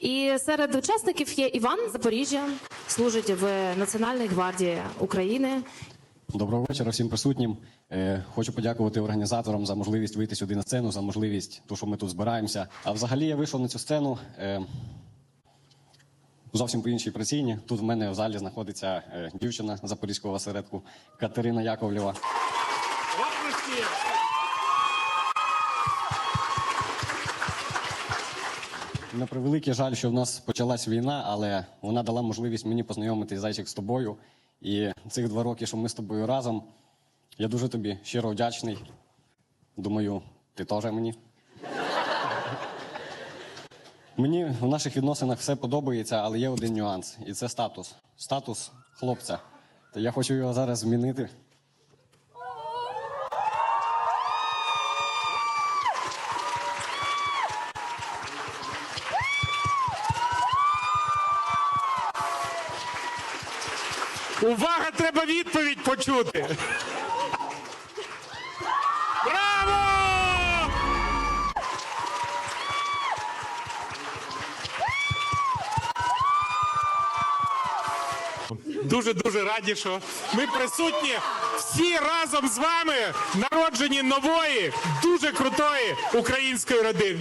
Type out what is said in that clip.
І серед учасників є Іван Запоріжжя, служить в Національній гвардії України. Доброго вечора всім присутнім. Е, хочу подякувати організаторам за можливість вийти сюди на сцену, за можливість, ту, що ми тут збираємося. А взагалі я вийшов на цю сцену е, зовсім по іншій причині. Тут в мене в залі знаходиться е, дівчина Запорізького осередку Катерина Яковлєва. На превеликий жаль, що в нас почалась війна, але вона дала можливість мені познайомитись зайчик з тобою. І цих два роки, що ми з тобою разом, я дуже тобі щиро вдячний. Думаю, ти теж мені. Мені в наших відносинах все подобається, але є один нюанс, і це статус. Статус хлопця. Та я хочу його зараз змінити. Увага, треба відповідь почути. Браво! Дуже дуже раді, що ми присутні всі разом з вами народжені нової, дуже крутої української родини.